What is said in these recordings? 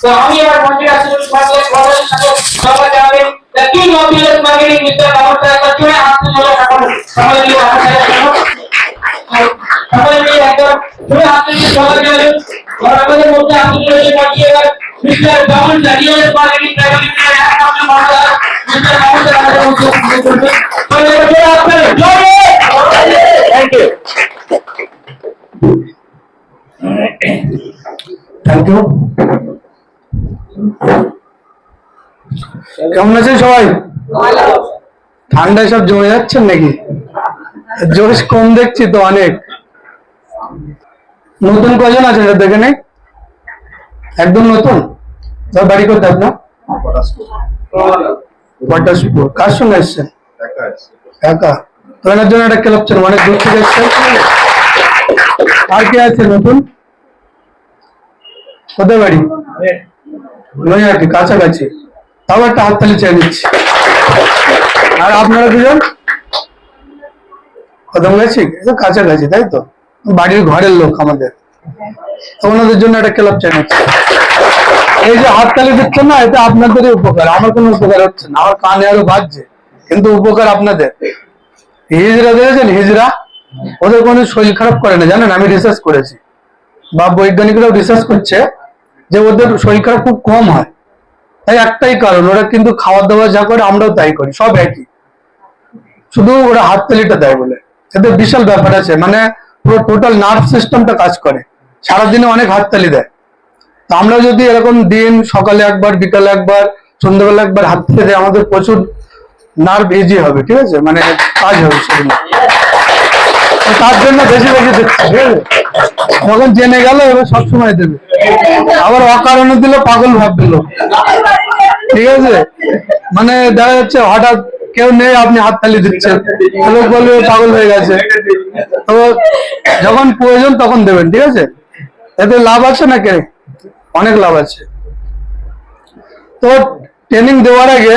তো আমি এবার মঞ্চে আসছি তোমাদের বড়দের সাথে সবাই জানাবেন the king of business marketing mister Kamar sir একটা জোরে হাত তুলে সকলে সকলে মিলে আমার সাথে জন্য সকলে মিলে একদম জোরে হাত তুলে সবাই জানাবেন আর আমাদের মধ্যে হাত তুলে পাঠিয়ে এবার mister Kamar sir real marketing private limited এক নম্বর মহাশয় মিস্টার কামর স্যার আমাদের মধ্যে উপস্থিত করবেন তো এবার জোরে হাত তুলে জোরে থ্যাংক ইউ থ্যাংক ইউ কেমন আছেন সবাই? ঠান্ডায় সব জমে যাচ্ছেন নাকি? জোশ কম দেখছি তো অনেক। নতুন কজন আছে এটা দেখে নেই? একদম নতুন? বাড়ি করতে আপনার? পটাশপুর। কার সঙ্গে এসছেন? একা। তো এনার জন্য একটা ক্লাব ছিল অনেক দূর থেকে এসছেন? আর কে আছে নতুন? কোথায় বাড়ি? নৈহাটি কাছাকাছি। তাও একটা হাততালি চেয়ে নিচ্ছি। আর আপনারা দুজন? কদম গেছি কাছাকাছি, তাই তো? বাড়ির ঘরের লোক আমাদের। ওনাদের জন্য একটা ক্লাব চেয়ে নিচ্ছি। এই যে হাততালি দিচ্ছেন না, এটা আপনাদেরই উপকার, আমার কোনো উপকার হচ্ছে না। আমার কানে আরও বাজছে, কিন্তু উপকার আপনাদের। হিজরা দেখেছেন? হিজরা ওদের কোনো শরীর খারাপ করে না, জানেন? আমি রিসার্চ করেছি। বা বৈজ্ঞানিকরাও রিসার্চ করছে। যে ওদের শরীর খারাপ খুব কম হয়। তাই একটাই কারণ, ওরা কিন্তু খাওয়া দাওয়া যা করে আমরাও তাই করি, সব একই। শুধু ওরা হাততালিটা দেয় বলে। এদের বিশাল ব্যাপার আছে মানে পুরো টোটাল নার্ভ সিস্টেমটা কাজ করে। সারাদিনে অনেক হাততালি দেয়। তো আমরা যদি এরকম দিন, সকালে একবার, বিকালে একবার, সন্ধ্যাবেলা একবার হাত হাততালি দেয়, আমাদের প্রচুর নার্ভ ইজি হবে, ঠিক আছে? মানে কাজ হবে তো তার জন্য বেশি বেশি দিচ্ছে, ঠিক আছে? যখন জেনে গেল, এবার সবসময় দেবে। আবার অকারণে দিলে, পাগল ভাববে লোক ঠিক আছে? মানে দেখা যাচ্ছে হঠাৎ কেউ নেই, আপনি হাত হাততালি দিচ্ছেন। লোক বলবে পাগল হয়ে গেছে। তো যখন প্রয়োজন তখন দেবেন, ঠিক আছে? এতে লাভ আছে না কে? অনেক লাভ আছে। তো ট্রেনিং দেওয়ার আগে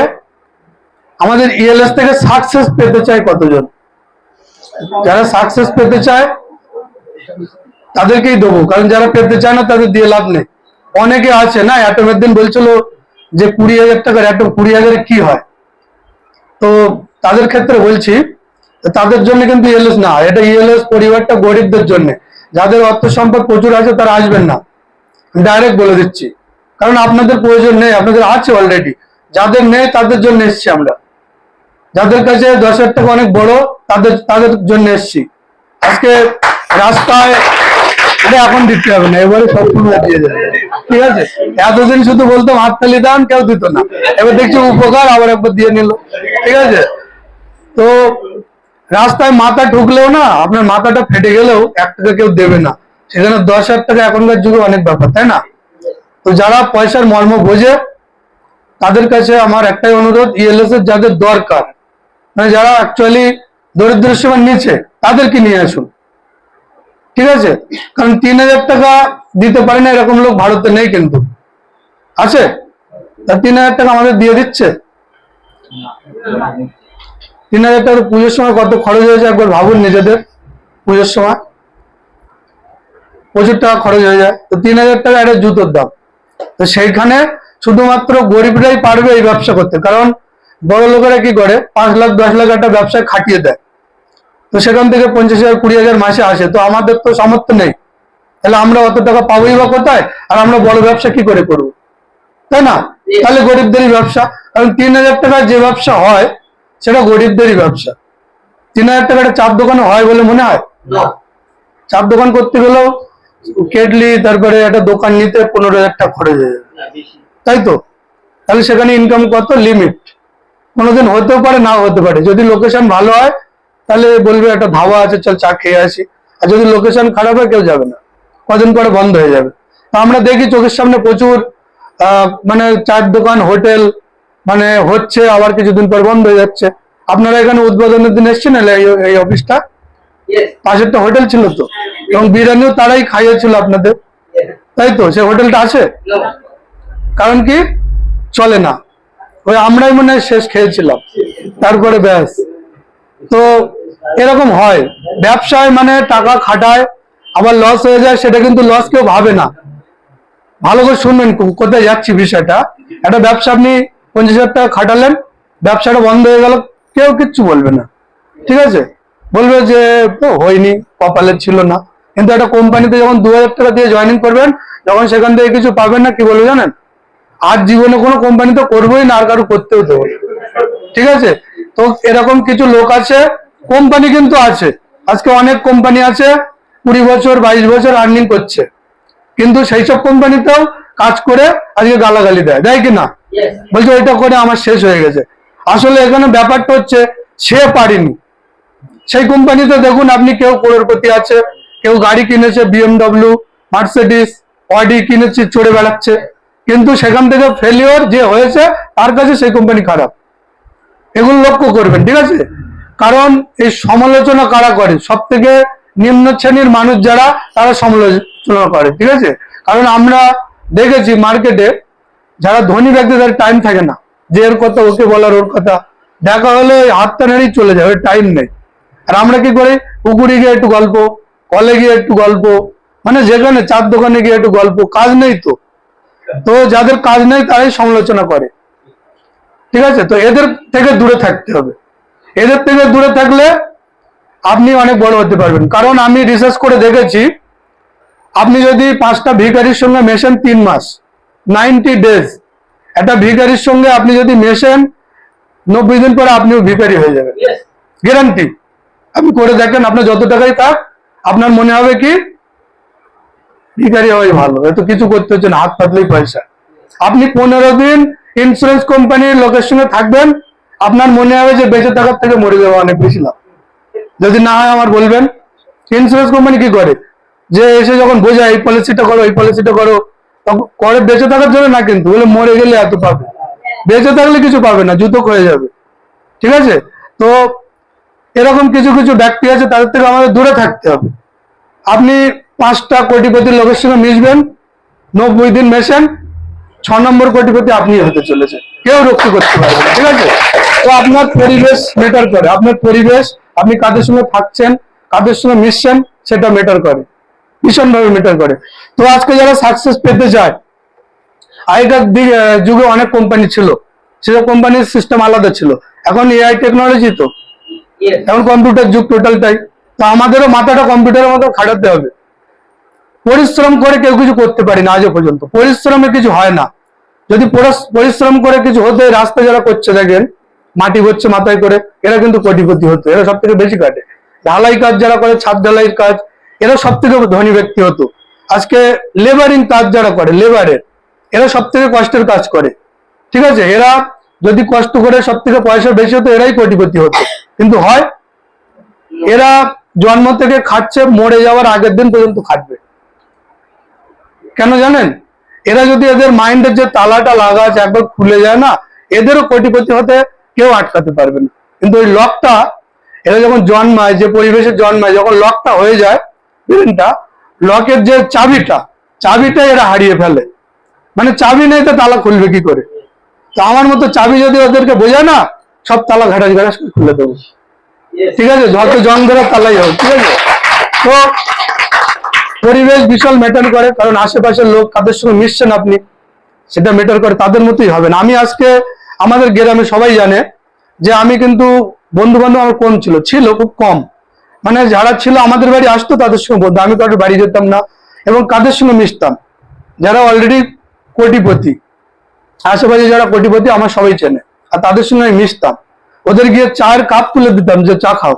আমাদের ইএলএস থেকে সাকসেস পেতে চায় কতজন? যারা সাকসেস পেতে চায় তাদেরকেই দেবো। কারণ যারা পেতে চায় না, তাদের দিয়ে লাভ নেই। অনেকে আছে না, অ্যাটমের দিন বলছিল যে কুড়ি হাজার টাকার অ্যাটম কুড়ি হাজারে কি হয়? তো তাদের ক্ষেত্রে বলছি তাদের জন্য কিন্তু ইএলএস না, এটা ইএলএস পরিবারটা গরিবদের জন্য। যাদের অর্থ সম্পদ প্রচুর আছে, তারা আসবেন না। ডাইরেক্ট বলে দিচ্ছি। কারণ আপনাদের প্রয়োজন নেই, আপনাদের আছে অলরেডি যাদের নেই, তাদের জন্য এসছি আমরা। যাদের কাছে দশ হাজার টাকা অনেক বড়, তাদের তাদের জন্য এসছি। আজকে রাস্তায় এখন দিতে হবে না, এবারে সবসময় দিয়ে দেবে। ঠিক আছে? এতদিন শুধু বলতাম হাততালি দান কেউ দিত না। এবার দেখছি উপকার, আবার একবার দিয়ে নিল। ঠিক আছে? তো রাস্তায় মাথা ঢুকলেও না, আপনার মাথাটা ফেটে গেলেও এক টাকা কেউ দেবে না। সেখানে দশ হাজার টাকা এখনকার যুগে অনেক ব্যাপার, তাই না? তো যারা পয়সার মর্ম বোঝে, তাদের কাছে আমার একটাই অনুরোধ ইএলএস এর যাদের দরকার মানে যারা অ্যাকচুয়ালি দরিদ্র সীমার নিচে, তাদেরকে নিয়ে আসুন। ঠিক আছে? কারণ তিন হাজার টাকা দিতে পারে না, এরকম লোক ভারতে নেই কিন্তু। আছে? তা তিন হাজার টাকা আমাদের দিয়ে দিচ্ছে? তিন হাজার টাকা পুজোর সময় কত খরচ হয়েছে একবার ভাবুন নিজেদের? পুজোর সময়? প্রচুর টাকা খরচ হয়ে যায়। তো তিন হাজার টাকা একটা জুতোর দাম। তো সেইখানে শুধুমাত্র গরিবরাই পারবে এই ব্যবসা করতে। কারণ বড় লোকেরা কি করে? পাঁচ লাখ, দশ লাখ একটা ব্যবসায় খাটিয়ে দেয়। তো সেখান থেকে পঞ্চাশ হাজার কুড়ি হাজার মাসে আসে। তো আমাদের তো সামর্থ্য নেই। তাহলে আমরা অত টাকা পাবোই বা কোথায়? আর আমরা বড় ব্যবসা কি করে করব? তাই না? তাহলে গরিবদেরই ব্যবসা। কারণ তিন হাজার টাকার যে ব্যবসা হয় সেটা গরিবদেরই ব্যবসা। তিন হাজার টাকাটা চার দোকানে হয় বলে মনে হয়? চার দোকান করতে গেলেও কেটলি তারপরে একটা দোকান নিতে পনেরো হাজার টাকা খরচ হয়ে যাবে তাই তো? তাহলে সেখানে ইনকাম কত? লিমিট কোনোদিন হতেও পারে নাও হতে পারে। যদি লোকেশন ভালো হয় তাহলে বলবে একটা ধাবা আছে চল চা খেয়ে আসি। আর যদি লোকেশন খারাপ হয় কেউ যাবে না। কদিন পরে বন্ধ হয়ে যাবে। তো আমরা দেখি চোখের সামনে প্রচুর মানে চার দোকান হোটেল মানে হচ্ছে আবার কিছুদিন পর বন্ধ হয়ে যাচ্ছে। আপনারা এখানে উদ্বোধনের দিন এসছেন এই- অফিসটা তো হোটেল ছিল তো? এবং বিরিয়ানিও তারাই খাইয়েছিল আপনাদের? তাই তো? সে হোটেলটা আছে? কারণ কি? চলে না। ওই আমরাই মনে শেষ খেয়েছিলাম। তারপরে ব্যাস। তো এরকম হয়। ব্যবসায় মানে টাকা খাটায়, আবার লস হয়ে যায়, সেটা কিন্তু লস কেউ ভাবে না। ভালো করে শুনবেন কোথায় যাচ্ছি বিষয়টা। একটা ব্যবসা আপনি পঞ্চাশ হাজার টাকা খাটালেন, ব্যবসাটা বন্ধ হয়ে গেল, কেউ কিচ্ছু বলবে না। ঠিক আছে? বলবে যে হয়নি কপালের ছিল না। কিন্তু একটা কোম্পানিতে যখন দু হাজার টাকা দিয়ে জয়েনিং করবেন, যখন সেখান থেকে কিছু পাবেন না, কি বলবে জানেন? আর জীবনে কোনো কোম্পানিতে করবোই না, আর কারও করতেও দেবো ঠিক আছে? তো এরকম কিছু লোক আছে কোম্পানি কিন্তু আছে। আজকে অনেক কোম্পানি আছে কুড়ি বছর বাইশ বছর আর্নিং করছে। কিন্তু সেই সব কোম্পানিতেও কাজ করে আজকে গালাগালি দেয়। দেয় কিনা? বলছে ওইটা করে আমার শেষ হয়ে গেছে। আসলে এখানে ব্যাপারটা হচ্ছে সে পারেনি। সেই কোম্পানিতে দেখুন আপনি কেউ করোড়পতি আছে কেউ গাড়ি কিনেছে বিএমডব্লিউ মার্সিডিস অডি কিনেছে চড়ে বেড়াচ্ছে। কিন্তু সেখান থেকে ফেলিওর যে হয়েছে তার কাছে সেই কোম্পানি খারাপ। এগুলো লক্ষ্য করবেন ঠিক আছে? কারণ এই সমালোচনা কারা করে? সব থেকে নিম্ন শ্রেণির মানুষ যারা, তারা সমালোচনা করে, ঠিক আছে? কারণ আমরা দেখেছি মার্কেটে যারা ধনী ব্যক্তি তাদের টাইম থাকে না, যে এর কথা ওকে বলার ওর কথা, দেখা হলে হাতটা নেড়েই চলে যায় টাইম নেই। আর আমরা কি করি? পুকুরে গিয়ে একটু গল্প, কলে গিয়ে একটু গল্প মানে যেখানে চার দোকানে গিয়ে একটু গল্প, কাজ নেই তো। তো যাদের কাজ নেই, তারাই সমালোচনা করে। ঠিক আছে? তো এদের থেকে দূরে থাকতে হবে। এদের থেকে দূরে থাকলে আপনি অনেক বড় হতে পারবেন। কারণ আমি রিসার্চ করে দেখেছি আপনি যদি পাঁচটা ভিখারির সঙ্গে মেশেন তিন মাস নাইনটি ডেজ একটা ভিখারির সঙ্গে আপনি যদি মেশেন নব্বই দিন পরে আপনিও ভিখারি হয়ে যাবেন। গ্যারান্টি আপনি করে দেখেন আপনার যত টাকাই থাক আপনার মনে হবে কি? ভিখারি হওয়াই ভালো। এত কিছু করতে হচ্ছে না হাত পাতলেই পয়সা। আপনি পনেরো দিন ইন্স্যুরেন্স কোম্পানির লোকের সঙ্গে থাকবেন আপনার মনে হবে যে বেঁচে থাকার থেকে মরে যাওয়া অনেক বেশি লাভ। যদি না হয় আমার বলবেন ইন্স্যুরেন্স কোম্পানি কি করে? যে এসে যখন বোঝায়, এই পলিসিটা করো, এই পলিসিটা করো করে বেঁচে থাকার জন্য না কিন্তু, বলে মরে গেলে এত পাবে। বেঁচে থাকলে কিছু পাবে না, জুতো হয়ে যাবে। ঠিক আছে? তো এরকম কিছু কিছু ব্যক্তি আছে, তাদের থেকে আমাদের দূরে থাকতে হবে। আপনি পাঁচটা কোটিপতির লোকের সঙ্গে মিশবেন, নব্বই দিন মেশেন, ছ নম্বর কোটিপতি আপনি হতে চলেছে কেউ রক্ষা করতে পারবে ঠিক আছে? তো আপনার পরিবেশ মেটার করে। আপনার পরিবেশ আপনি কাদের সঙ্গে থাকছেন কাদের সঙ্গে মিশছেন সেটা মেটার করে। ভীষণভাবে মেটার করে। তো আজকে যারা সাকসেস পেতে চায় আগেকার যুগে অনেক কোম্পানি ছিল। সেসব কোম্পানির সিস্টেম আলাদা ছিল। এখন এআই টেকনোলজি তো। এখন কম্পিউটার যুগ টোটালটাই তো আমাদেরও মাথাটা কম্পিউটারের মতো খাটাতে হবে। পরিশ্রম করে কেউ কিছু করতে পারি না আজও পর্যন্ত। পরিশ্রমে কিছু হয় না। যদি পরিশ্রম করে কিছু হতে রাস্তা যারা করছে দেখেন মাটি হচ্ছে মাথায় করে, এরা কিন্তু কোটিপতি হতো, এরা সব থেকে বেশি কাটে। ঢালাই কাজ যারা করে, ছাদ ঢালাইয়ের কাজ, এরা সব থেকে ধনী ব্যক্তি হতো। আজকে লেবারিং কাজ যারা করে লেবারের এরা সব থেকে কষ্টের কাজ করে। ঠিক আছে? এরা যদি কষ্ট করে সব থেকে পয়সা বেশি হতো, এরাই কোটিপতি হতো। কিন্তু হয়, এরা জন্ম থেকে খাচ্ছে, মরে যাওয়ার আগের দিন পর্যন্ত খাটবে। কেন জানেন? এরা যদি এদের মাইন্ডের যে তালাটা লাগা আছে একবার খুলে যায় না, এদেরও কোটিপতি হতে কেউ আটকাতে পারবে না। কিন্তু ওই লকটা এরা যখন জন্মায়, যে পরিবেশে জন্মায়, যখন লকটা হয়ে যায় ব্রেনটা লকের যে চাবিটা চাবিটা এরা হারিয়ে ফেলে। মানে চাবি নেই তো তালা খুলবে কি করে? তো আমার মতো চাবি যদি ওদেরকে বোঝায় না, সব তালা ঘাটাস ঘাটাস খুলে দেবো। ঠিক আছে? যত জন ধরে তালাই হোক, ঠিক আছে? তো পরিবেশ বিশাল ম্যাটার করে, কারণ আশেপাশের লোক কাদের সঙ্গে মিশছেন আপনি, সেটা ম্যাটার করে, তাদের মতোই হবে না। আমি আজকে আমাদের গ্রামে সবাই জানে যে আমি কিন্তু বন্ধু বান্ধব আমার কম ছিল ছিল খুব কম। মানে যারা ছিল আমাদের বাড়ি আসতো তাদের সঙ্গে বলতো আমি কারোর বাড়ি যেতাম না এবং কাদের সঙ্গে মিশতাম। যারা অলরেডি কোটিপতি, আশেপাশে যারা কোটিপতি আমার সবাই চেনে। আর তাদের সঙ্গে আমি মিশতাম। ওদের গিয়ে চায়ের কাপ তুলে দিতাম যে, চা খাও।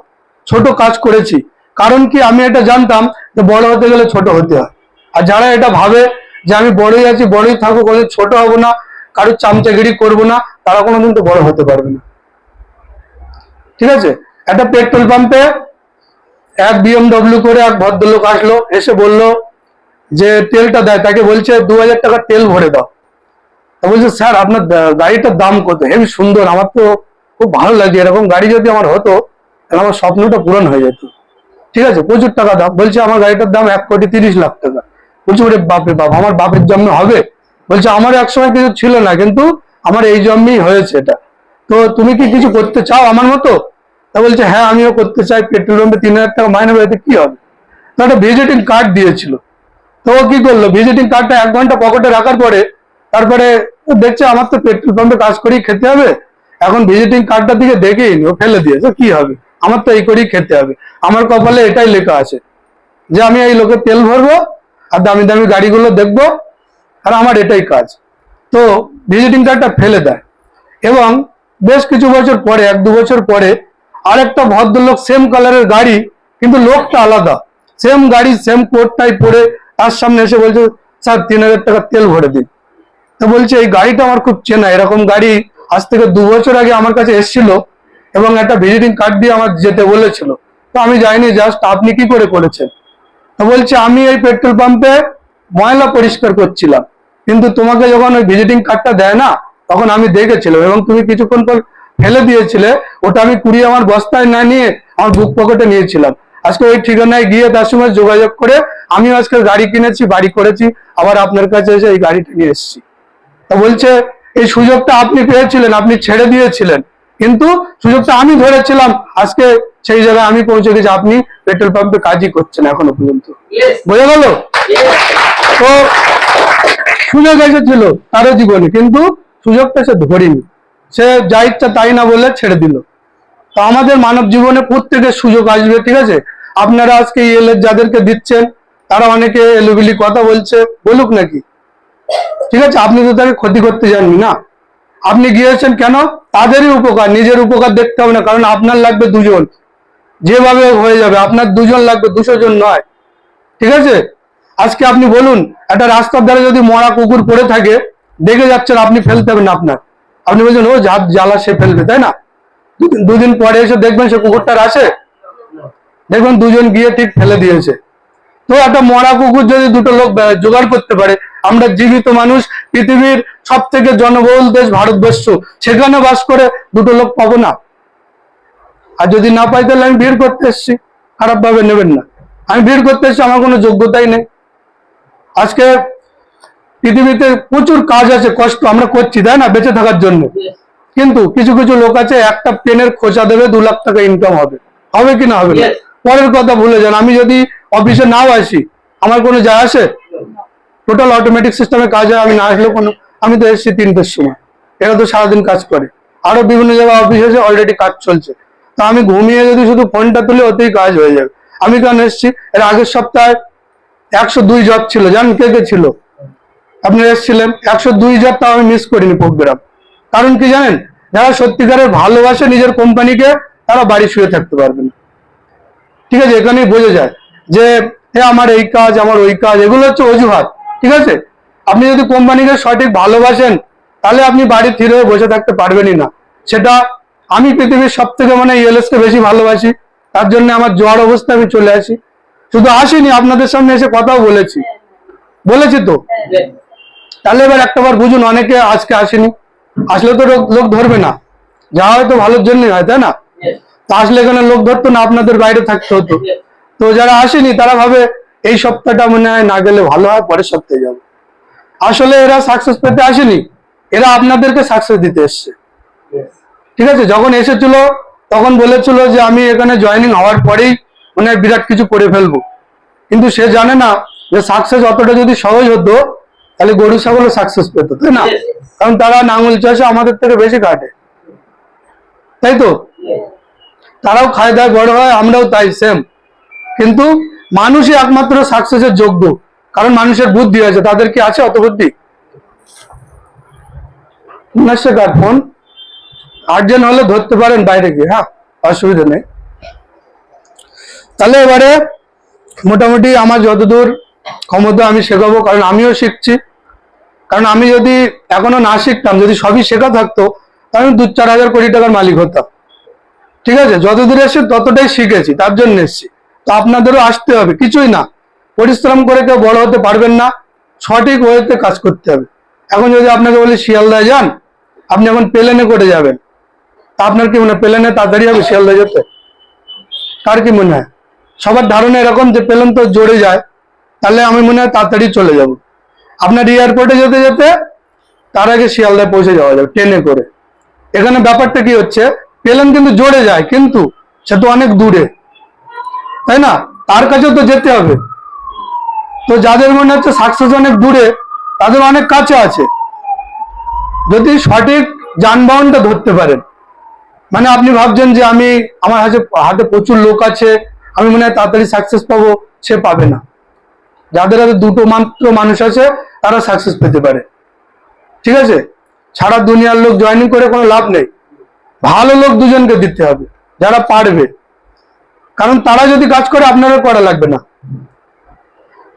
ছোট কাজ করেছি। কারণ কি আমি এটা জানতাম যে, বড় হতে গেলে ছোট হতে হয়। আর যারা এটা ভাবে যে, আমি বড়ই আছি, বড়ই থাকব কোনো ছোট হব না, কারোর চামচাগিরি করব না, তারা কোনোদিন তো বড় হতে পারবে না। ঠিক আছে? একটা পেট্রোল পাম্পে এক বিএমডব্লিউ করে এক ভদ্রলোক আসলো, এসে বলল যে তেলটা দেয়, তাকে বলছে দু হাজার টাকা তেল ভরে দাও। তা বলছে, স্যার, আপনার গাড়িটার দাম কত? হেবি সুন্দর, আমার তো খুব ভালো লাগে এরকম গাড়ি যদি আমার হতো, তাহলে আমার স্বপ্নটা পূরণ হয়ে যেত। ঠিক আছে, প্রচুর টাকা দাম, বলছে, আমার গাড়িটার দাম এক কোটি তিরিশ লাখ টাকা। বলছে, ওরে বাপরে বাপ, আমার বাপের জন্মে হবে? বলছে আমার একসময় কিছু ছিল না, কিন্তু আমার এই জন্মেই হয়েছে এটা। তো তুমি কি কিছু করতে চাও আমার মতো? তা বলছে হ্যাঁ আমিও করতে চাই, পেট্রোল পাম্পে তিন হাজার টাকা মাইনে বেরোতে কি হবে? তো একটা ভিজিটিং কার্ড দিয়েছিল। তো ও কি করল, ভিজিটিং কার্ডটা এক ঘণ্টা পকেটে রাখার পরে, তারপরে দেখছে, আমার তো পেট্রোল পাম্পে কাজ করেই খেতে হবে, এখন ভিজিটিং কার্ডটার দিকে দেখেই নি ও ফেলে দিয়েছে, কি হবে? আমার তো এই করেই খেতে হবে। আমার কপালে এটাই লেখা আছে, যে আমি এই লোকে তেল ভরবো, আর দামি দামি গাড়িগুলো দেখব, আর আমার এটাই কাজ। তো ভিজিটিং কার্ডটা ফেলে দেয়, এবং বেশ কিছু বছর পরে, এক দু বছর পরে আরেকটা ভদ্রলোক সেম কালারের গাড়ি, কিন্তু লোকটা আলাদা। সেম গাড়ি সেম কোটটাই পরে তার সামনে এসে বলছে, স্যার, তিন হাজার টাকা তেল ভরে দিন। তো বলছে, এই গাড়িটা আমার খুব চেনা। এরকম গাড়ি আজ থেকে দু বছর আগে আমার কাছে এসেছিল এবং একটা ভিজিটিং কার্ড দিয়ে আমার যেতে বলেছিল। তো আমি যাইনি জাস্ট আপনি কি করে করেছেন? তো বলছে, আমি এই পেট্রোল পাম্পে ময়লা পরিষ্কার করছিলাম। কিন্তু তোমাকে যখন ওই ভিজিটিং কার্ডটা দেয় না, তখন আমি দেখেছিলাম এবং তুমি কিছুক্ষণ পর ফেলে দিয়েছিলে ওটা আমি কুড়িয়ে আমার বস্তায় না নিয়ে আমার বুক পকেটে নিয়েছিলাম। আজকে ওই ঠিকানায় গিয়ে তার সঙ্গে যোগাযোগ করে আমি আজকে গাড়ি কিনেছি বাড়ি করেছি আবার আপনার কাছে এসে এই গাড়িটা নিয়ে এসেছি। তো বলছে এই সুযোগটা আপনি পেয়েছিলেন আপনি ছেড়ে দিয়েছিলেন। কিন্তু সুযোগটা আমি ধরেছিলাম আজকে সেই জায়গায় আমি পৌঁছে গেছি আপনি পেট্রোল পাম্পে কাজই করছেন এখনও পর্যন্ত। বোঝা গেল? তো সুযোগ এসেছিল তারও জীবনে কিন্তু সুযোগটা সে ধরিনি। সে যা ইচ্ছা তাই না বলে ছেড়ে দিল। তো আমাদের মানব জীবনে প্রত্যেকের সুযোগ আসবে, ঠিক আছে? আপনারা আজকে ইএল যাদেরকে দিচ্ছেন, তারা অনেকে এলোবিলি কথা বলছে, বলুক নাকি? ঠিক আছে? আপনি তো তাকে ক্ষতি করতে যাননি না? আপনি গিয়েছেন কেন? তাদেরই উপকার, নিজের উপকার দেখতে হবে না, কারণ আপনার লাগবে দুজন। যেভাবে হয়ে যাবে, আপনার দুজন লাগবে, দুশো জন নয়। ঠিক আছে? আজকে আপনি বলুন, একটা রাস্তার ধারে যদি মরা কুকুর পড়ে থাকে, দেখে যাচ্ছেন, আপনি ফেলতে হবে না আপনার। আপনি বলছেন, ও, যা, জ্বালা সে ফেলবে তাই না? দুদিন- পরে এসে দেখবেন সে কুকুরটার আছে দেখবেন দুজন গিয়ে ঠিক ফেলে দিয়েছে। তো একটা মরা কুকুর যদি দুটো লোক জোগাড় করতে পারে, আমরা জীবিত মানুষ, পৃথিবীর সব থেকে জনবহুল দেশ ভারতবর্ষ, সেখানে বাস করে দুটো লোক পাবো না। আর যদি না পাই, তাহলে আমি ভিড় করতে এসছি। খারাপ ভাবে নেবেন না। আমি ভিড় করতে এসছি, আমার কোনো যোগ্যতাই নেই। আজকে পৃথিবীতে প্রচুর কাজ আছে কষ্ট আমরা করছি তাই না? বেঁচে থাকার জন্য। কিন্তু কিছু কিছু লোক আছে একটা পেনের খোঁচা দেবে দু লাখ টাকা ইনকাম হবে। হবে কি না হবে? না পরের কথা ভুলে যান আমি যদি অফিসে নাও আসি আমার কোনো যায় আসে? টোটাল অটোমেটিক সিস্টেমে কাজ হয় আমি না আসলেও কোনো আমি তো এসেছি তিনটের সময়। এরা তো সারাদিন কাজ করে। আরও বিভিন্ন জায়গায় অফিস আছে অলরেডি কাজ চলছে। তা আমি ঘুমিয়ে যদি শুধু ফোনটা তুলে ওতেই কাজ হয়ে যাবে। আমি কেন এসেছি? এর আগের সপ্তাহে একশো দুই জব ছিল। জান কে কে ছিল? আপনি এসেছিলেন, একশো দুই জব তাও আমি মিস করিনি প্রোগ্রাম কারণ কি জানেন? যারা সত্যিকারের ভালোবাসে নিজের কোম্পানিকে, তারা বাড়ি শুয়ে থাকতে পারবে না। ঠিক আছে, এখানেই বোঝা যায় যে, এ আমার এই কাজ, আমার ওই কাজ, এগুলো হচ্ছে অজুহাত। ঠিক আছে? আপনি যদি কোম্পানিকে সঠিক ভালোবাসেন, তাহলে আপনি বাড়ি ফিরে হয়ে বসে থাকতে পারবেনই না। সেটা আমি পৃথিবীর সব থেকে মানে ইএলএস কে বেশি ভালোবাসি, তার জন্য আমার জ্বর অবস্থা আমি চলে আসি। শুধু আসিনি, আপনাদের সামনে এসে কথাও বলেছি। বলেছি তো? Yes. তাহলে এবার একটা বার বুঝুন অনেকে আজকে আসেনি। আসলে তো লোক- ধরবে না। যা হয়তো ভালোর জন্যই হয় তাই না? তা আসলে এখানে লোক ধরতো না আপনাদের বাইরে থাকতে হতো। তো যারা আসেনি তারা ভাবে এই সপ্তাহটা মনে হয় না গেলে ভালো হয় পরের সপ্তাহে যাব। আসলে এরা সাকসেস পেতে আসেনি এরা আপনাদেরকে সাকসেস দিতে এসছে। ঠিক আছে? যখন এসেছিল তখন বলেছিল যে আমি এখানে জয়েনিং হওয়ার পরেই মানে বিরাট কিছু করে ফেলব। কিন্তু সে জানে না যে সাকসেস অতটা যদি সহজ হতো তাহলে গরু ছাগলও সাকসেস পেত তাই না? কারণ তারা নাঙল চাষে আমাদের থেকে বেশি কাটে। তাই তো? তারাও খায় দায় বড় হয় আমরাও তাই সেম কিন্তু মানুষই একমাত্র সাকসেসের যোগ্য। কারণ মানুষের বুদ্ধি আছে তাদের কি আছে অত বুদ্ধি? কার ফোন আর্জেন্ট হলে ধরতে পারেন বাইরে গিয়ে হ্যাঁ অসুবিধা নেই। তাহলে এবারে মোটামুটি আমার যতদূর ক্ষমতা আমি শেখাবো, কারণ আমিও শিখছি। কারণ আমি যদি এখনও না শিখতাম, যদি সবই শেখা থাকতো, তাহলে দু চার হাজার কোটি টাকার মালিক হতাম। ঠিক আছে? যতদূর এসে ততটাই শিখেছি, তার জন্য এসেছি। তো আপনাদেরও আসতে হবে, কিছুই না। পরিশ্রম করে কেউ বড় হতে পারবেন না, সঠিক ওয়েতে কাজ করতে হবে। এখন যদি আপনাকে বলি শিয়ালদায় যান, আপনি এখন প্লেনে করে যাবেন। তা আপনার কি মনে হয়, প্লেনে তাড়াতাড়ি হবে শিয়ালদায় যেতে? কার কি মনে হয়? সবার ধারণা এরকম যে প্লেন তো জোরে যায় তাহলে আমি মনে হয় তাড়াতাড়ি চলে যাব। আপনার এয়ারপোর্টে যেতে যেতে তার আগে শিয়ালদায় পৌঁছে যাওয়া যাবে, ট্রেনে করে। এখানে ব্যাপারটা কি হচ্ছে, প্লেন কিন্তু জোরে যায়, কিন্তু সে তো অনেক দূরে। তাই না? তার কাছেও তো যেতে হবে। তো যাদের মনে হচ্ছে সাকসেস অনেক দূরে, তাদের অনেক কাছে আছে। যদি সঠিক যানবাহনটা ধরতে পারেন। মানে আপনি ভাবছেন যে আমি, আমার হাতে হাতে প্রচুর লোক আছে, আমি মনে হয় তাড়াতাড়ি সাকসেস পাবো, সে পাবে না। যাদের হাতে দুটো মাত্র মানুষ আছে, তারা সাকসেস পেতে পারে। ঠিক আছে? সারা দুনিয়ার লোক জয়েনিং করে কোনো লাভ নেই। ভালো লোক দুজনকে দিতে হবে, যারা পারবে। কারণ তারা যদি কাজ করে আপনারও করা লাগবে না।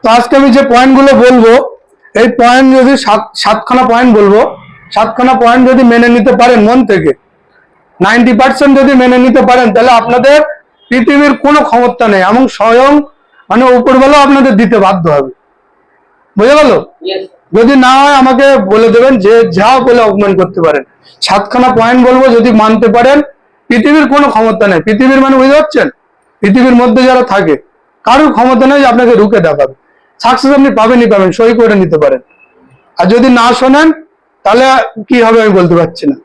তো আজকে আমি যে পয়েন্টগুলো বলব, এই পয়েন্ট যদি সাত, সাতখানা পয়েন্ট বলব, সাতখানা পয়েন্ট যদি মেনে নিতে পারেন মন থেকে নাইনটি পার্সেন্ট যদি মেনে নিতে পারেন, তাহলে আপনাদের পৃথিবীর কোনো ক্ষমতা নেই, এবং স্বয়ং মানে উপরবেলা আপনাদের দিতে বাধ্য হবে। বুঝে গেল? যদি না হয় আমাকে বলে দেবেন যে যা বলে অপমান করতে পারেন। সাতখানা পয়েন্ট বলব যদি মানতে পারেন পৃথিবীর কোনো ক্ষমতা নেই। পৃথিবীর মানে বুঝতে পারছেন? পৃথিবীর মধ্যে যারা থাকে কারোর ক্ষমতা নেই যে আপনাকে রুখে দেখাবে। সাকসেস আপনি পাবেনই পাবেন সই করে নিতে পারেন। আর যদি না শোনেন তাহলে কি হবে আমি বলতে পারছি না।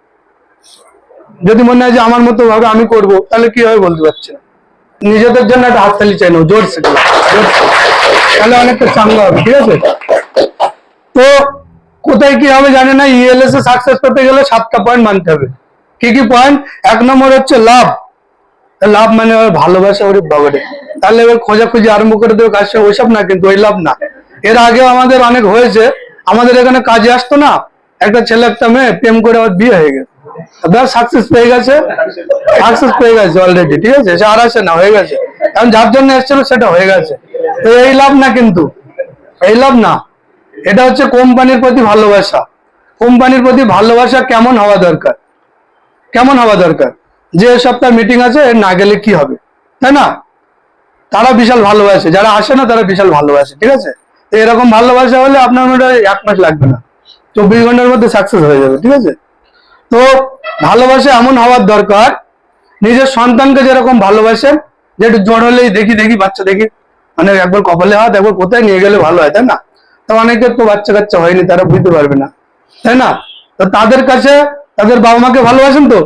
যদি মনে হয় যে আমার মতো ভাবে আমি করব তাহলে কি হবে বলতে পারছি না। নিজেদের জন্য একটা হাততালি চাই না জোরসে তাহলে অনেকটা চাঙ্গা হবে, ঠিক আছে? তো কোথায় কি হবে জানি না ইএলএস এ সাকসেস পেতে গেলে সাতটা পয়েন্ট মানতে হবে। কি কি পয়েন্ট এক নম্বর হচ্ছে লাভ। লাভ মানে ওর ভালোবাসা, ওর বাবারে তাহলে এবার খোঁজাখুঁজি আরম্ভ করে দেবে কাজটা ওইসব না, কিন্তু ওই লাভ না। এর আগেও আমাদের অনেক হয়েছে। আমাদের এখানে কাজে আসতো না, একটা ছেলে, একটা মেয়ে, প্রেম করে আবার বিয়ে হয়ে গেছে। ব্যাস সাকসেস পেয়ে গেছে। সাকসেস পেয়ে গেছে অলরেডি ঠিক আছে? সে আর আসে না, হয়ে গেছে। কারণ যার জন্য এসেছিল, সেটা হয়ে গেছে। তো এই লাভ না কিন্তু। এই লাভ না। এটা হচ্ছে কোম্পানির প্রতি ভালোবাসা। কোম্পানির প্রতি ভালোবাসা কেমন হওয়া দরকার? কেমন হওয়া দরকার? যে সপ্তাহ মিটিং আছে না গেলে কি হবে? তাই না? তারা বিশাল ভালোবাসে। যারা আসে না, তারা বিশাল ভালোবাসে, ঠিক আছে? এরকম ভালোবাসা হলে আপনার মনে এক মাস লাগবে না। চব্বিশ ঘণ্টার মধ্যে সাকসেস হয়ে যাবে, ঠিক আছে? তো ভালোবাসা এমন হওয়ার দরকার। নিজের সন্তানকে যেরকম ভালোবাসেন যে একটু জ্বর হলেই দেখি দেখি, বাচ্চা দেখি। মানে একবার কপালে হাত, একবার কোথায় নিয়ে গেলে ভালো হয়, তাই না? তো অনেকের তো বাচ্চা কাচ্চা হয়নি, তারা বুঝতে পারবে না, তাই না? তো তাদের কাছে তাদের বাবা মাকে ভালোবাসেন তো?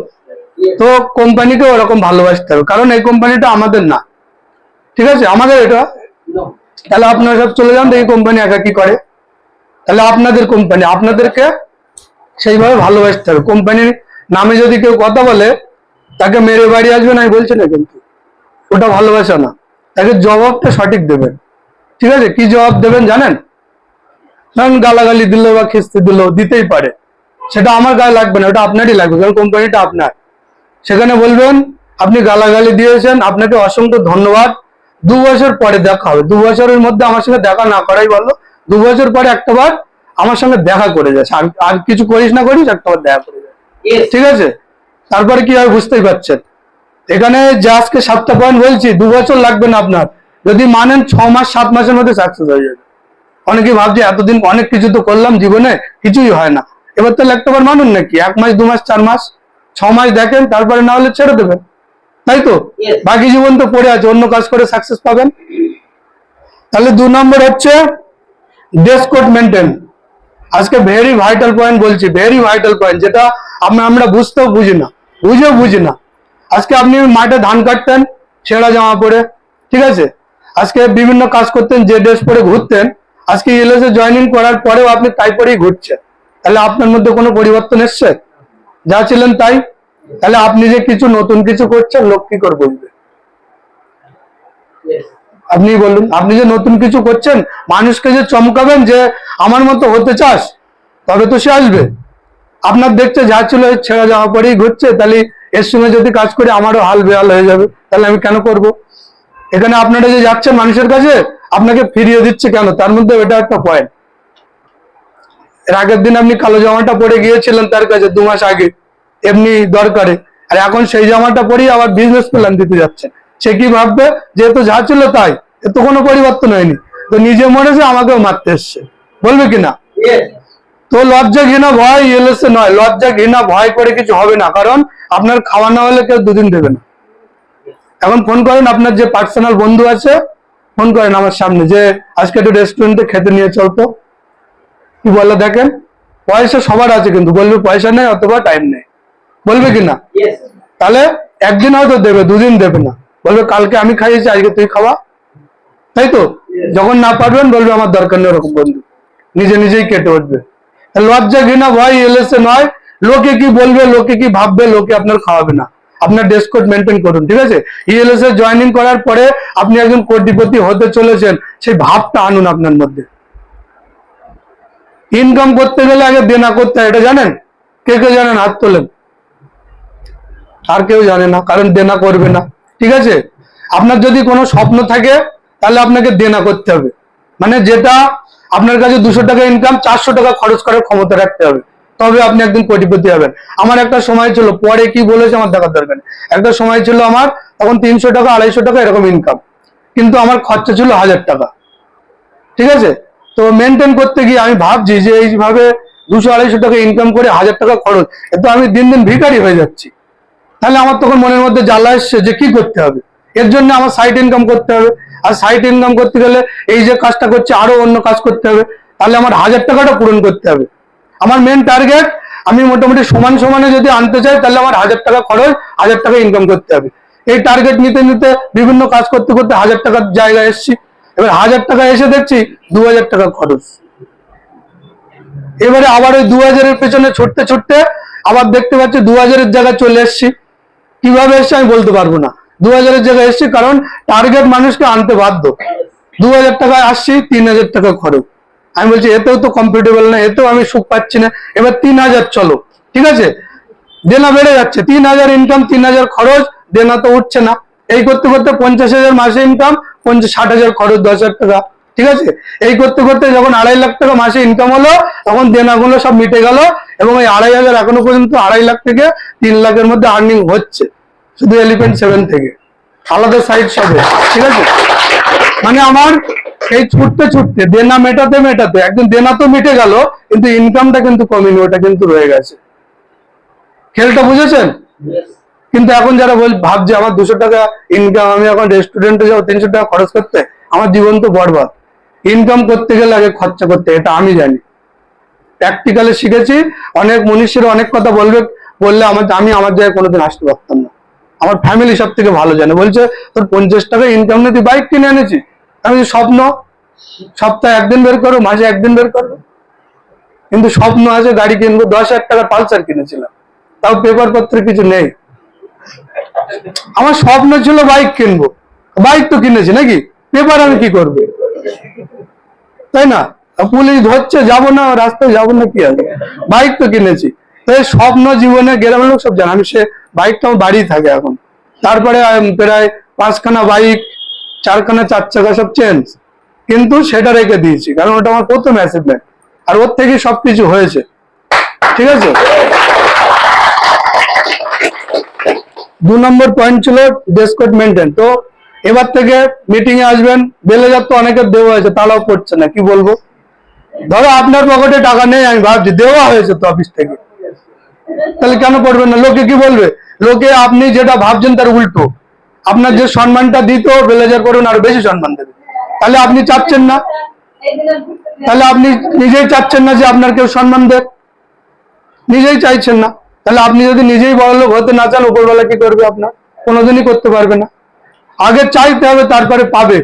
তো কোম্পানিকে ওরকম ভালোবাসতে হবে, কারণ এই কোম্পানিটা আমাদের না। ঠিক আছে? আমাদের এটা? তাহলে আপনারা সব চলে যান, দেখি কোম্পানি একা কি করে। তাহলে আপনাদের কোম্পানি, আপনাদেরকে সেইভাবে ভালোবাসতে হবে। কোম্পানির নামে যদি কেউ কথা বলে, তাকে মেরে বাড়ি আসবে না বলছি না কিন্তু। ওটা ভালোবাসা না। তাকে জবাবটা সঠিক দেবেন। ঠিক আছে? কি জবাব দেবেন জানেন? গালাগালি দিল বা খিস্তি দিল, দিতেই পারে। সেটা আমার গায়ে লাগবে না, ওটা আপনারই লাগবে, কারণ কোম্পানিটা আপনার। সেখানে বলবেন, আপনি গালাগালি দিয়েছেন, আপনাকে অসংখ্য ধন্যবাদ। দু বছর পরে দেখা হবে। দু বছরের মধ্যে আমার সঙ্গে দেখা না করাই ভালো। দু বছর পরে একটা বার আমার সঙ্গে দেখা করে যাচ্ছে আর আর কিছু করিস না করিস একটা বার দেখা করে যাচ্ছে ঠিক আছে? তারপরে কি হয় বুঝতেই পারছেন? এখানে যে আজকে সাতটা পয়েন্ট বলছি দু বছর লাগবে না আপনার। যদি মানেন ছ মাস সাত মাসের মধ্যে সাকসেস হয়ে যাবে। অনেকে ভাবছে এতদিন অনেক কিছু তো করলাম জীবনে কিছুই হয় না। এবার তাহলে একটা বার মানুন নাকি এক মাস দু মাস চার মাস ছ মাস দেখেন তারপরে না হলে ছেড়ে দেবেন। তাই তো? বাকি জীবন তো পড়ে আছে অন্য কাজ করে সাকসেস পাবেন। তাহলে দু নম্বর হচ্ছে ড্রেস কোড মেনটেন আজকে ভেরি ভাইটাল পয়েন্ট বলছি ভেরি ভাইটাল পয়েন্ট যেটা আমরা আমরা বুঝতেও বুঝি না, বুঝেও বুঝি না। আজকে আপনি মাঠে ধান কাটতেন, ছেঁড়া জামা পরে, ঠিক আছে? আজকে বিভিন্ন কাজ করতেন, যে ড্রেস পরে ঘুরতেন, আজকে ইএলএসে জয়েনিং করার পরেও আপনি তাই পরেই ঘুরছেন। তাহলে আপনার মধ্যে কোনো পরিবর্তন এসছে? যা ছিলেন তাই? তাহলে আপনি যে কিছু নতুন কিছু করছেন, লোক কি করে বুঝবে. আপনি বলুন, আপনি যে নতুন কিছু করছেন, মানুষকে যে চমকাবেন যে আমার মতো হতে চাস, তবে তো সে আসবে। আপনার দেখছে যা ছিল ছেঁড়া জামা পরেই ঘুরছে, তাহলে এর সঙ্গে যদি কাজ করি, আমারও হাল বেহাল হয়ে যাবে। তাহলে আমি কেন করব? এখানে আপনারা যে যাচ্ছেন মানুষের কাছে, আপনাকে ফিরিয়ে দিচ্ছে কেন? তার মধ্যে এটা একটা পয়েন্ট এর আগের দিন আপনি কালো জামাটা পরে গিয়েছিলেন তার কাছে, দু মাস আগে, এমনি দরকারে। আর এখন সেই জামাটা পরেই আবার বিজনেস প্ল্যান দিতে যাচ্ছেন। সে কি ভাববে? যেহেতু যা ছিল তাই। এ তো কোনো পরিবর্তন হয়নি। তো নিজে মরেছে আমাকেও মারতে এসছে। বলবে কিনা? তো লজ্জা ঘৃণা ভয় ইএলএসএ নয়। লজ্জা ঘৃণা ভয় করে কিছু হবে না। কারণ আপনার খাওয়া না হলে কেউ দুদিন দেবে না। এখন ফোন করেন আপনার যে পার্সোনাল বন্ধু আছে ফোন করেন আমার সামনে যে আজকে একটু রেস্টুরেন্টে খেতে নিয়ে চলতো। কি বলে দেখেন? পয়সা সবার আছে কিন্তু। বলবে পয়সা নেই অথবা টাইম নেই। বলবে কিনা? তাহলে একদিন হয়তো দেবে দুদিন দেবে না। বলবে, কালকে আমি খাইয়েছি, আজকে তুই খাওয়া। তাই তো? যখন না পারবেন, বলবে, আমার দরকার নেই ওরকম বন্ধু। নিজে নিজেই কেটে উঠবে। লজ্জা ঘৃণা, ভয় এলএসএ নয়। লোকে কি বলবে, লোকে কি ভাববে, লোকে আপনার খাওয়াবে না। আপনার ড্রেস কোড মেনটেন করুন, ঠিক আছে? ইএলএস এ জয়েনিং করার পরে আপনি একজন কোটিপতি হতে চলেছেন, সেই ভাবটা আনুন আপনার মধ্যে। ইনকাম করতে গেলে আগে দেনা করতে হয়, এটা জানেন? কে কে জানেন? হাত তোলেন। আর কেউ জানে না, কারণ দেনা করবে না। ঠিক আছে? আপনার যদি কোনো স্বপ্ন থাকে, তাহলে আপনাকে দেনা করতে হবে। মানে যেটা আপনার কাছে দুশো টাকা ইনকাম চারশো টাকা খরচ করার ক্ষমতা রাখতে হবে। তবে আপনি একদিন কোটিপতি হবেন। আমার একটা সময় ছিল, পরে কি বলেছে আমার দেখার দরকার একটা সময় ছিল আমার, তখন তিনশো টাকা, আড়াইশো টাকা এরকম ইনকাম কিন্তু আমার খরচা ছিল হাজার টাকা। ঠিক আছে? তো মেনটেন করতে গিয়ে আমি ভাবছি যে এইভাবে দুশো, আড়াইশো টাকা ইনকাম করে হাজার টাকা খরচ, এ তো আমি দিন দিন ভিখারি হয়ে যাচ্ছি। তাহলে আমার তখন মনের মধ্যে জ্বালা এসছে যে কি করতে হবে? এর জন্য আমার সাইড ইনকাম করতে হবে। আর সাইড ইনকাম করতে গেলে এই যে কাজটা করছে, আরও অন্য কাজ করতে হবে। তাহলে আমার হাজার টাকাটা পূরণ করতে হবে। আমার মেন টার্গেট আমি মোটামুটি সমান সমানে যদি আনতে চাই, তাহলে আমার হাজার টাকা খরচ, হাজার টাকা ইনকাম করতে হবে। এই টার্গেট নিতে নিতে বিভিন্ন কাজ করতে করতে হাজার টাকার জায়গায় এসেছি। এবার হাজার টাকা এসে দেখছি দু হাজার টাকা খরচ। এবারে আবার ওই দু হাজারের পেছনে ছুটতে ছুটতে আবার দেখতে পাচ্ছি দু হাজারের জায়গায় চলে এসেছি। কীভাবে এসছে আমি বলতে পারব না। দু হাজারের জায়গায় এসছি কারণ টার্গেট মানুষকে আনতে বাধ্য। দু হাজার টাকায় আসছি তিন হাজার টাকা খরচ। আমি বলছি, এতেও তো কমফোর্টেবল না, এতেও আমি সুখ পাচ্ছি না। এবার তিন হাজার চলো, ঠিক আছে? দেনা বেড়ে যাচ্ছে তিন হাজার ইনকাম তিন হাজার খরচ, দেনা তো উঠছে না। এই করতে করতে পঞ্চাশ হাজার মাসে ইনকাম পঞ্চাশ ষাট হাজার খরচ, দশ হাজার টাকা। ঠিক আছে? এই করতে করতে যখন আড়াই লাখ টাকা মাসে ইনকাম হলো তখন দেনাগুলো সব মিটে গেল এবং এই আড়াই হাজার এখনও পর্যন্ত আড়াই লাখ থেকে তিন লাখের মধ্যে আর্নিং হচ্ছে শুধু এলিফেন্ট সেভেন থেকে। আলাদা সাইড সবে ঠিক আছে? মানে আমার এই ছুটতে ছুটতে দেনা মেটাতে মেটাতে একদম দেনা তো মিটে গেল কিন্তু ইনকামটা কিন্তু কমেনি ওটা কিন্তু রয়ে গেছে। খেলটা বুঝেছেন? কিন্তু এখন যারা বল ভাবছে আমার দুশো টাকা ইনকাম আমি এখন রেস্টুরেন্টে যাব তিনশো টাকা খরচ করতে? আমার জীবন তো বরবাদ। ইনকাম করতে গেলে আগে খরচা করতে এটা আমি জানি। প্র্যাকটিক্যালে শিখেছি, অনেক মনীষীরা অনেক কথা বলবে, বললে আমার, আমি আমার জায়গায় কোনোদিন আসতে পারতাম না। আমার ফ্যামিলি সব থেকে ভালো জানে। বলছে, তোর পঞ্চাশ টাকা ইনকাম নিয়ে তুই বাইক কিনে এনেছি আমি স্বপ্ন। সপ্তাহে একদিন বের করো মাসে একদিন বের করো কিন্তু স্বপ্ন আছে, গাড়ি কিনবো, দশ হাজার টাকা পালসার কিনেছিলাম। তাও পেপার পত্রে কিছু নেই। আমার স্বপ্ন ছিল বাইক কিনবো। বাইক তো কিনেছি নাকি? পেপার আমি কি করব? তাই না? পুলিশ ধরছে, যাব না, রাস্তায় যাব না কি আছে? বাইক তো কিনেছি। তো এই স্বপ্ন জীবনে গ্রামের লোক সব জানে। আমি সে বাইকটা আমার বাড়ি থাকে এখন। তারপরে প্রায় পাঁচখানা বাইক, চারখানা, চার চাকা সব চেঞ্জ কিন্তু সেটা রেখে দিয়েছি, কারণ ওটা আমার প্রথম অ্যাচিভমেন্ট আর ওর থেকে সবকিছু হয়েছে। ঠিক আছে? দু নম্বর পয়েন্ট ছিল ডেস্কট মেনটেন তো এবার থেকে মিটিং এ আসবেন বেলেজার তো অনেকের দেওয়া হয়েছে, তারাও করছে না, কি বলব? ধরো আপনার পকেটে টাকা নেই, আমি ভাবছি দেওয়া হয়েছে তো অফিস থেকে। তাহলে কেন পড়বেন না? লোকে কি বলবে? লোকে আপনি যেটা ভাবছেন তার উল্টো। আপনার যে সম্মানটা দিত, বেলেজার করুন, আরও বেশি সম্মান দেবে। তাহলে আপনি চাচ্ছেন না? তাহলে আপনি নিজেই চাচ্ছেন না যে আপনার কেউ সম্মান দেয় নিজেই চাইছেন না? তাহলে আপনি যদি নিজেই বড় লোক হতে না চান উপরবেলা কি করবে আপনার? কোনোদিনই করতে পারবে না। আগে চাইতে হবে তারপরে পাবে।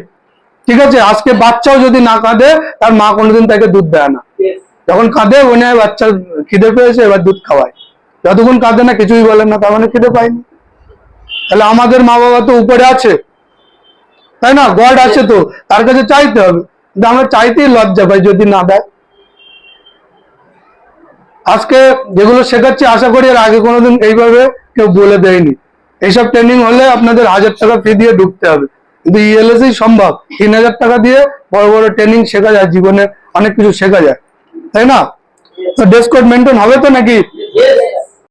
ঠিক আছে? আজকে বাচ্চাও যদি না কাঁদে তার মা কোনোদিন তাকে দুধ দেয় না। যখন কাঁদে মনে হয় বাচ্চার খিদে পেয়েছে এবার দুধ খাওয়ায়। যতক্ষণ কাঁদে না কিছুই বলেন না তার মানে খিদে পায়নি। তাহলে আমাদের মা বাবা তো উপরে আছে। তাই না? গড আছে তো। তার কাছে চাইতে হবে। কিন্তু আমরা চাইতেই লজ্জা পাই যদি না দেয়। আজকে যেগুলো শেখাচ্ছি আশা করি এর আগে কোনোদিন এইভাবে কেউ বলে দেয়নি। এইসব ট্রেনিং হলে আপনাদের হাজার টাকা ফি দিয়ে ঢুকতে হবে। কিন্তু ইএলএস সম্ভব। তিন হাজার টাকা দিয়ে বড় বড় ট্রেনিং শেখা যায়, জীবনে অনেক কিছু শেখা যায়। তাই না? ডেস্ক কোড মেনটেন হবে তো নাকি?